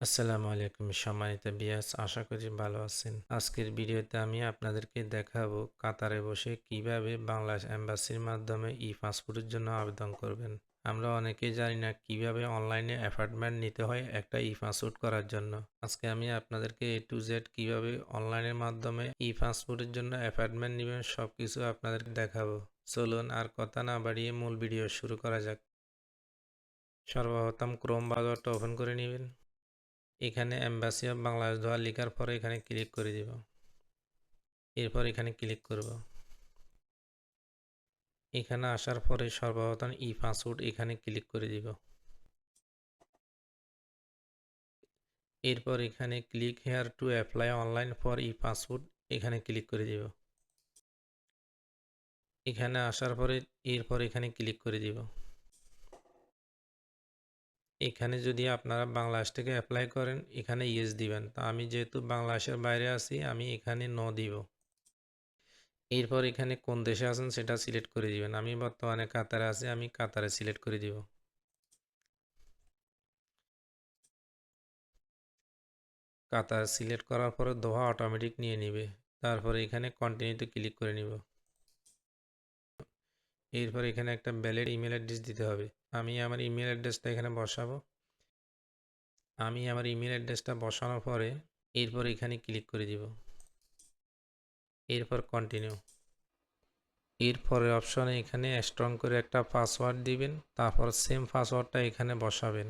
আসসালামু আলাইকুম সম্মানিত বিয়াস আশা করি ভালো আছেন। আজকের ভিডিওতে আমি আপনাদেরকে দেখাবো কাতারে বসে কীভাবে বাংলাদেশ এম্বাসির মাধ্যমে ই পাসপোর্টের জন্য আবেদন করবেন। আমরা অনেকেই জানি না কীভাবে অনলাইনে অ্যাপার্টমেন্ট নিতে হয় একটা ই পাসপোর্ট করার জন্য। আজকে আমি আপনাদেরকে এ টু জেড কীভাবে অনলাইনের মাধ্যমে ই পাসপোর্টের জন্য অ্যাপার্টমেন্ট নেবেন সব কিছু আপনাদেরকে দেখাবো। চলুন আর কথা না বাড়িয়ে মূল ভিডিও শুরু করা যাক। সর্বপ্রথম ক্রোম ব্রাউজারটা ওপেন করে নেবেন। এখানে অ্যাম্বাসি অফ বাংলাদেশ দোয়া লেখার পরে এখানে ক্লিক করে দিব। এরপর এখানে ক্লিক করব। এখানে আসার পরে সর্বপ্রথম ই পাসওয়ার্ড এখানে ক্লিক করে দিব। এরপর এখানে click here to apply online for e password এখানে ক্লিক করে দিব। এখানে আসার পরে এরপর এখানে ক্লিক করে দিব। এখানে যদি আপনারা বাংলাদেশ থেকে অ্যাপ্লাই করেন, এখানে ইয়েস দিবেন। তা আমি যেহেতু বাংলাদেশের বাইরে আছি, আমি এখানে ন দিব। এরপর এখানে কোন দেশে আছেন সেটা সিলেক্ট করে দিবেন। আমি বর্তমানে কাতারে আছি, আমি কাতারে সিলেক্ট করে দিব। কাতার সিলেক্ট করার পরে দোহা অটোমেটিক নিয়ে নিবে। তারপরে এখানে কন্টিনিউতে ক্লিক করে নিব। এরপর এখানে একটা ভ্যালিড ইমেল অ্যাড্রেস দিতে হবে। আমি আমার ইমেল অ্যাড্রেসটা এখানে বসাবো। আমি আমার ইমেল অ্যাড্রেসটা বসানোর পরে এরপর এখানে ক্লিক করে দিব। এরপর কন্টিনিউ এরপরের অপশনে এখানে স্ট্রং করে একটা পাসওয়ার্ড দিবেন, তারপর সেম পাসওয়ার্ডটা এখানে বসাবেন।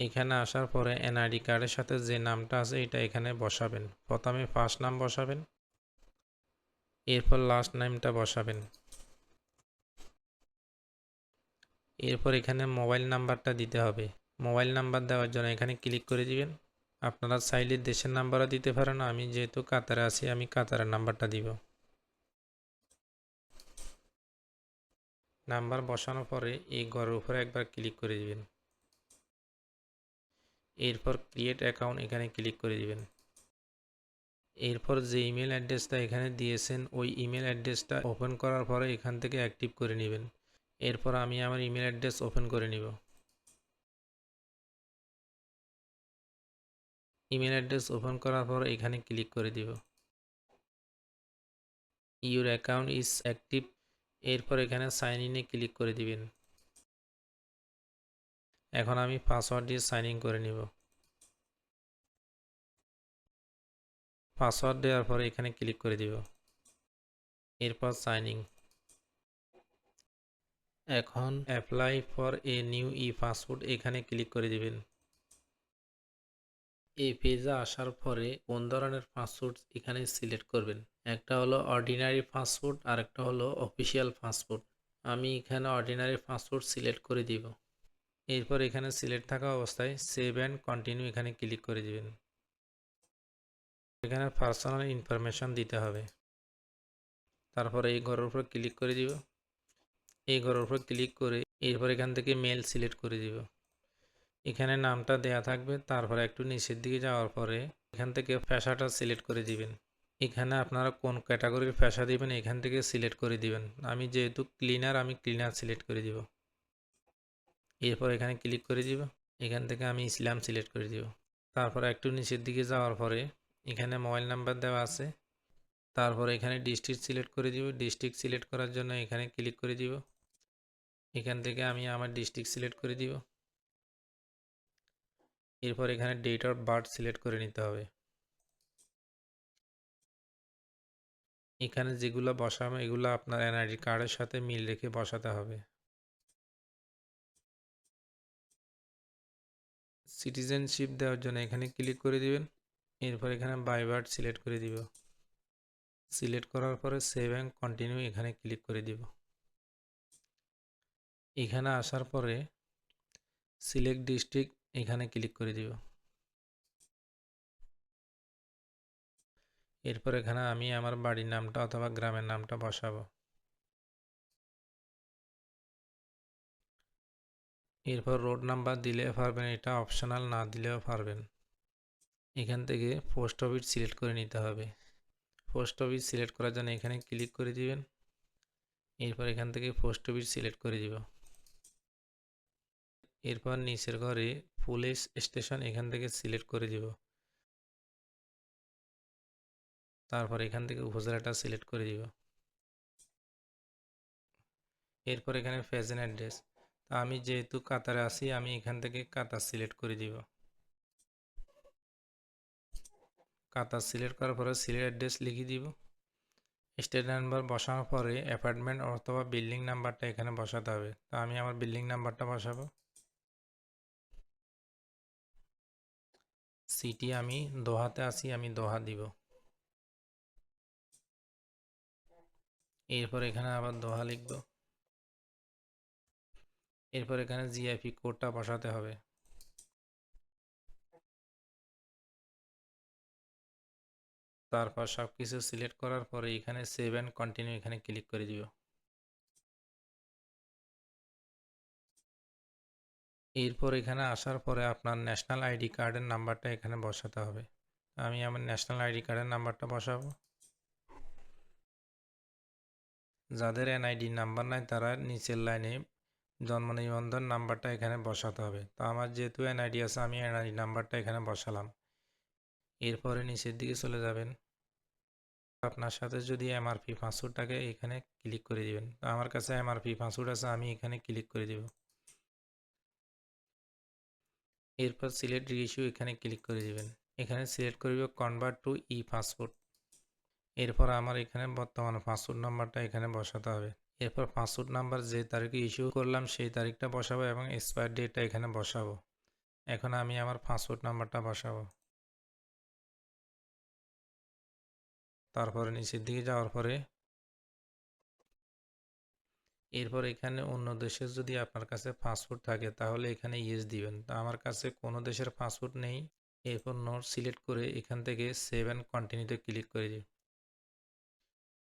এখানে আসার পরে এনআইডি কার্ডের সাথে যে নামটা আছে, এটা এখানে বসাবেন। প্রথমে ফার্স্ট নাম বসাবেন এরপর লাস্ট নামটা বসাবেন। এরপর এখানে মোবাইল নাম্বারটা দিতে হবে। মোবাইল নাম্বার দেওয়ার জন্য এখানে ক্লিক করে দিবেন। আপনারা চাইলে দেশের নাম্বারও দিতে পারেন। আমি যেহেতু কাতারে আছি, আমি কাতারের নাম্বারটা দিব। নাম্বার বসানোর পরে এই ঘরের উপরে একবার ক্লিক করে দিবেন। এরপর ক্রিয়েট অ্যাকাউন্ট এখানে ক্লিক করে দিবেন। এরপর যে ইমেল অ্যাড্রেসটা এখানে দিয়েছেন, ওই ইমেল অ্যাড্রেসটা ওপেন করার পরে এখান থেকে অ্যাক্টিভ করে নেবেন। এরপর আমি আমার ইমেল অ্যাড্রেস ওপেন করে নিব। ইমেল অ্যাড্রেস ওপেন করার পর এখানে ক্লিক করে দিব। Your account is active. এরপর এখানে সাইন ইনে ক্লিক করে দিবেন। এখন আমি পাসওয়ার্ড দিয়ে সাইন ইন করে নিব। পাসওয়ার্ড দেওয়ার পরে এখানে ক্লিক করে দিব। এরপর সাইন। ইন এখন apply for a new e passport এখানে ক্লিক করে দিবেন। এই পেজে আসার পরে কোন ধরনের পাসপোর্ট এখানে সিলেক্ট করবেন? একটা হলো অর্ডিনারি পাসপোর্ট আর একটা হলো অফিসিয়াল পাসপোর্ট আমি এখানে অর্ডিনারি পাসপোর্ট সিলেক্ট করে দিব। এরপর এখানে সিলেক্ট থাকা অবস্থায় সেভ অ্যান্ড কন্টিনিউ এখানে ক্লিক করে দিবেন। এখানে পার্সোনাল ইনফরমেশন দিতে হবে। তারপরে এই ঘরের উপর ক্লিক করে দিব। এই ঘরের উপর ক্লিক করে এরপর এখান থেকে মেল সিলেক্ট করে দিব। এখানে নামটা দেয়া থাকবে, তারপরে একটু নিচের দিকে যাওয়ার পরে এখান থেকে পেশাটা সিলেক্ট করে দিবেন। এখানে আপনারা কোন ক্যাটাগরির পেশা দিবেন এখান থেকে সিলেক্ট করে দিবেন। আমি যেহেতু ক্লিনার আমি ক্লিনার সিলেক্ট করে দিব। এরপর এখানে ক্লিক করে দিব। এখান থেকে আমি ইসলাম সিলেক্ট করে দিব। তারপর একটু নিচের দিকে যাওয়ার পরে এখানে মোবাইল নাম্বার দেওয়া আছে। তারপর এখানে ডিস্ট্রিক্ট সিলেক্ট করে দিব। ডিস্ট্রিক্ট সিলেক্ট করার জন্য এখানে ক্লিক করে দিব। এখান থেকে আমি আমার ডিস্ট্রিক্ট সিলেক্ট করে দিব। এরপর এখানে ডেট অফ বার্থ সিলেক্ট করে নিতে হবে। এখানে যেগুলো বসাবো, এগুলো আপনার এনআইডি কার্ডের সাথে মিল রেখে বসাতে হবে। সিটিজেনশিপ দেওয়ার জন্য এখানে ক্লিক করে দিবেন। এরপর এখানে বাইবার্ট সিলেক্ট করে দিব। সিলেক্ট করার পরে সেভ অ্যান্ড কন্টিনিউ এখানে ক্লিক করে দিব। এখানে আসার পরে সিলেক্ট ডিস্ট্রিক্ট এখানে ক্লিক করে দিব। এরপর এখানে আমি আমার বাড়ির নামটা অথবা গ্রামের নামটা বসাবো। এরপর রোড নাম্বার দিলে পারবেন, এটা অপশনাল না দিলেও পারবেন। এখান থেকে পোস্ট অফিস সিলেক্ট করে নিতে হবে। পোস্ট অফিস সিলেক্ট করার জন্য এখানে ক্লিক করে দিবেন। এরপর এখান থেকে পোস্ট অফিস সিলেক্ট করে দিব। এরপর নিচের ঘরে পুলিশ স্টেশন এখান থেকে সিলেক্ট করে দিব। তারপর এখান থেকে উপজেলাটা সিলেক্ট করে দিব। এরপর এখানে ফ্যাশন অ্যাড্রেস আমি যেহেতু কাতারে আছি, আমি এখান থেকে কাতার সিলেক্ট করে দিব। কাতার সিলেক্ট করার পরে সিলেক্ট অ্যাড্রেস লিখে দিব। স্টেট নাম্বার বসানোর পরে অ্যাপার্টমেন্ট অথবা বিল্ডিং নাম্বারটা এখানে বসাতে হবে। তা আমি আমার বিল্ডিং নাম্বারটা বসাবো। সিটি আমি দোহাতে আছি, আমি দোহা দিব। এরপর এখানে আবার দোহা লিখব। এরপর এখানে জিআইপি কোডটা বসাতে হবে। তারপর সব কিছু সিলেক্ট করার পরে এখানে সেভ অ্যান্ড কন্টিনিউ এখানে ক্লিক করে দিব এরপর এখানে আসার পরে আপনার ন্যাশনাল আইডি কার্ডের নাম্বারটা এখানে বসাতে হবে। আমি আমার ন্যাশনাল আইডি কার্ডের নাম্বারটা বসাবো। যাদের এনআইডি নাম্বার নাই তারা নিচের লাইনে জন্ম নিবন্ধন নাম্বারটা এখানে বসাতে হবে। তো আমার যেহেতু এনআইডি আছে, আমি এনআইডি নাম্বারটা এখানে বসালাম। এরপরে নিচের দিকে চলে যাবেন। আপনার সাথে যদি এমআরপি পাসওয়ার্ডটাকে এখানে ক্লিক করে দিবেন। তো আমার কাছে এমআরপি পাসওয়ার্ড আছে, আমি এখানে ক্লিক করে দিব। এরপর সিলেক্ট রিইস্যু এখানে ক্লিক করে দিবেন। এখানে সিলেক্ট করব কনভার্ট টু ই পাসপোর্ট এরপর আমার এখানে বর্তমান পাসওয়ার্ড নাম্বারটা এখানে বসাতে হবে। এরপর পাসওয়ার্ড নাম্বার যে তারিখে ইস্যু করলাম, সেই তারিখটা বসাবো এবং এক্সপায়ার ডেটটা এখানে বসাবো। এখন আমি আমার পাসওয়ার্ড নাম্বারটা বসাবো। তারপরে নিচের দিকে যাওয়ার পরে এরপর এখানে অন্য দেশের যদি আপনার কাছে পাসপোর্ট থাকে, তাহলে এখানে ইয়েস দিবেন। তো আমার কাছে কোনো দেশের পাসপোর্ট নেই। এরপর নোট সিলেক্ট করে এখান থেকে সেভ অ্যান্ড কন্টিনিউতে ক্লিক করে দিই।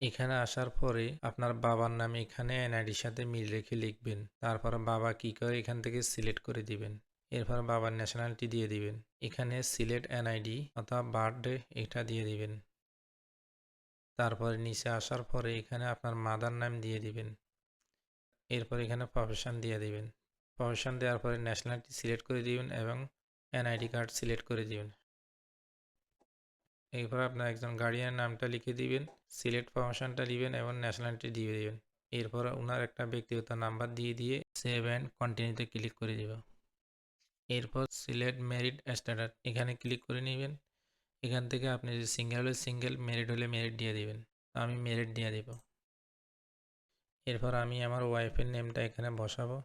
এখানে আসার পরে আপনার বাবার নামে এখানে এনআইডির সাথে মিল রেখে লিখবেন। তারপর বাবা কি করে এখান থেকে সিলেক্ট করে দিবেন। এরপর বাবার ন্যাশনালিটি দিয়ে দিবেন। এখানে সিলেক্ট এনআইডি অথবা বার্থডে এটা দিয়ে দিবেন। তারপরে নিচে আসার পরে এখানে আপনার মাদার নাম দিয়ে দিবেন। এরপর এখানে প্রফেশন দিয়ে দিবেন। প্রফেশন দেওয়ার পরে ন্যাশনালিটি সিলেক্ট করে দিবেন এবং এনআইডি কার্ড সিলেক্ট করে দিবেন। এরপর আপনার একজন গার্ডিয়ানের নামটা লিখে দিবেন সিলেক্ট প্রফেশনটা দিবেন এবং ন্যাশনালিটি দিয়ে দিবেন। এরপর ওনার একটা ব্যক্তিগত নাম্বার দিয়ে দিয়ে সেভ অ্যান্ড কন্টিনিউতে ক্লিক করে দিব এরপর সিলেক্ট মেরিট স্ট্যাটাস এখানে ক্লিক করে নেবেন। এখান থেকে আপনি যদি সিঙ্গেল হলে সিঙ্গেল মেরিট হলে মেরিট দিয়ে দিবেন। আমি মেরিট দিয়ে দেব। এরপর আমি আমার ওয়াইফের নেমটা এখানে বসাবো।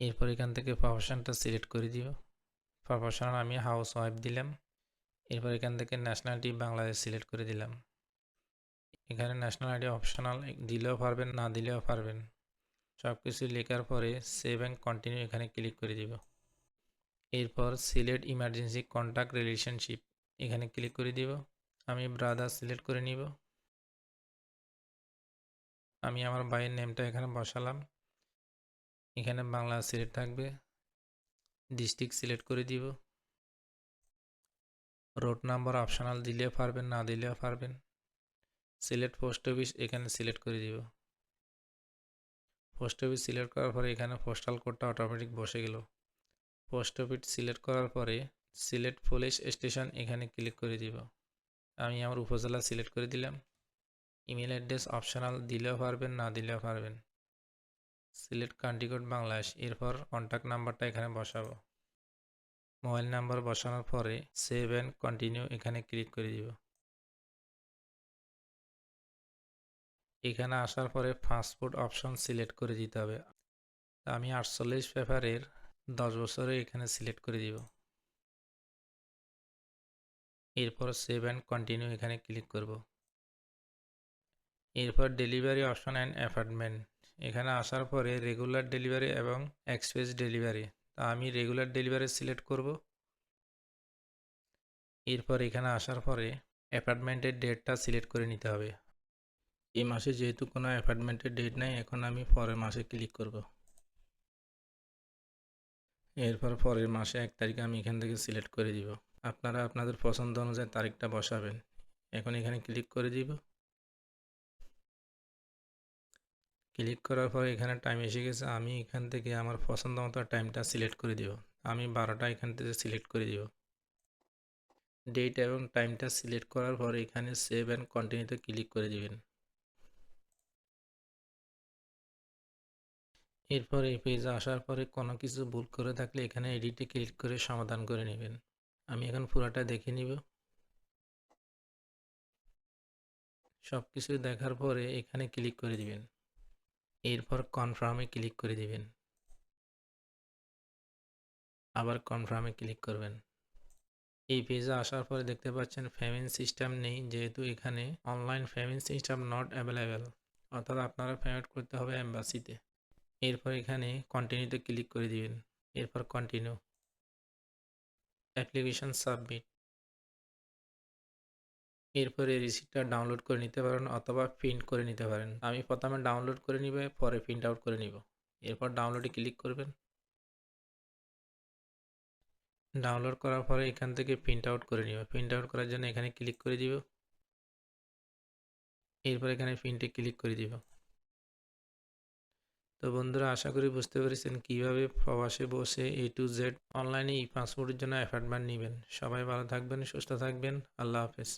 এরপর এখান থেকে প্রফেশনটা সিলেক্ট করে দিব। প্রফেশনাল আমি হাউস ওয়াইফ দিলাম। এরপর এখান থেকে ন্যাশনালিটি বাংলাদেশ সিলেক্ট করে দিলাম। এখানে ন্যাশনাল আইডি অপশনাল দিলেও পারবেন, না দিলেও পারবেন। সব কিছু লেখার পরে সেভ অ্যান্ড কন্টিনিউ এখানে ক্লিক করে দিব। এরপর সিলেক্ট ইমার্জেন্সি কন্ট্যাক্ট রিলেশনশিপ এখানে ক্লিক করে দিব। আমি ব্রাদার সিলেক্ট করে নিব। আমি আমার ভাইয়ের নেমটা এখানে বসালাম। এখানে বাংলা সিলেক্ট থাকবে। ডিস্ট্রিক্ট সিলেক্ট করে দিব। রোড নাম্বার অপশনাল দিলেও পারবেন, না দিলেও পারবেন। সিলেক্ট পোস্ট অফিস এখানে সিলেক্ট করে দিব। পোস্ট অফিস সিলেক্ট করার পরে এখানে পোস্টাল কোডটা অটোমেটিক বসে গেল। পোস্ট অফিস সিলেক্ট করার পরে সিলেক্ট পুলিশ স্টেশন এখানে ক্লিক করে দিব। আমি আমার উপজেলা সিলেক্ট করে দিলাম। ইমেল অ্যাড্রেস অপশনাল দিলেও পারবেন, না দিলেও পারবেন। সিলেক্ট কান্ট্রি কোড বাংলাদেশ, এরপর কন্ট্যাক্ট নাম্বারটা এখানে বসাবো। মোবাইল নাম্বার বসানোর পরে সেভ অ্যান্ড কন্টিনিউ এখানে ক্লিক করে দিব। এখানে আসার পরে পাসপোর্ট অপশন সিলেক্ট করে দিতে হবে। আমি আটচল্লিশ পেপারের দশ বছরে এখানে সিলেক্ট করে দিব। এরপর সেভ অ্যান্ড কন্টিনিউ এখানে ক্লিক করব। এরপর ডেলিভারি অপশন অ্যান্ড অ্যাপার্টমেন্ট এখানে আসার পরে রেগুলার ডেলিভারি এবং এক্সপ্রেস ডেলিভারি তা আমি রেগুলার ডেলিভারি সিলেক্ট করব। এরপর এখানে আসার পরে অ্যাপার্টমেন্টের ডেটটা সিলেক্ট করে নিতে হবে। এই মাসে যেহেতু কোনো অ্যাপার্টমেন্টের ডেট নাই, এখন আমি পরের মাসে ক্লিক করব। এরপর পরের মাসে এক তারিখে আমি এখান থেকে সিলেক্ট করে দিব। আপনারা আপনাদের পছন্দ অনুযায়ী তারিখটা বসাবেন। এখন এখানে ক্লিক করে দিব। ক্লিক করার পর এখানে টাইম এসে গেছে, আমি এখান থেকে আমার পছন্দ মতো টাইমটা সিলেক্ট করে দিব। আমি বারোটা এখান থেকে সিলেক্ট করে দিব। ডেট এবং টাইমটা সিলেক্ট করার পর এখানে সেভ অ্যান্ড কন্টিনিউতে ক্লিক করে দিবেন। এরপর এই পেজে আসার পরে কোনো কিছু ভুল করে থাকলে এখানে এডিটে ক্লিক করে সমাধান করে নেবেন। আমি এখন পুরোটা দেখে নিব। সব কিছু দেখার পরে এখানে ক্লিক করে দিবেন। এরপর কনফার্মে ক্লিক করে দিবেন। আবার কনফার্মে ক্লিক করবেন। এই পেজে আসার পরে দেখতে পাচ্ছেন পেমেন্ট সিস্টেম নেই, যেহেতু এখানে online payment system not available অর্থাৎ আপনারা পেমেন্ট করতে হবে অ্যাম্বাসিতে এরপর এখানে কন্টিনিউতে ক্লিক করে দিবেন। এরপর কন্টিনিউ অ্যাপ্লিকেশন সাবমিট এরপরে রিসিপ্টটা ডাউনলোড করে নিতে পারেন অথবা প্রিন্ট করে নিতে পারেন। আমি প্রথমে ডাউনলোড করে নিবে, পরে প্রিন্ট আউট করে নিব। এরপর ডাউনলোডে ক্লিক করবেন। ডাউনলোড করার পরে এখান থেকে প্রিন্ট আউট করে নিব। প্রিন্ট আউট করার জন্য এখানে ক্লিক করে দিব। এরপর এখানে প্রিন্টে ক্লিক করে দিব। তো বন্ধুরা আশা করি বুঝতে পেরেছেন কীভাবে প্রবাসে বসে এ টু জেড অনলাইনে ই পাসপোর্টের জন্য অ্যাপয়েন্টমেন্ট নেবেন। সবাই ভালো থাকবেন, সুস্থ থাকবেন। আল্লাহ হাফেজ।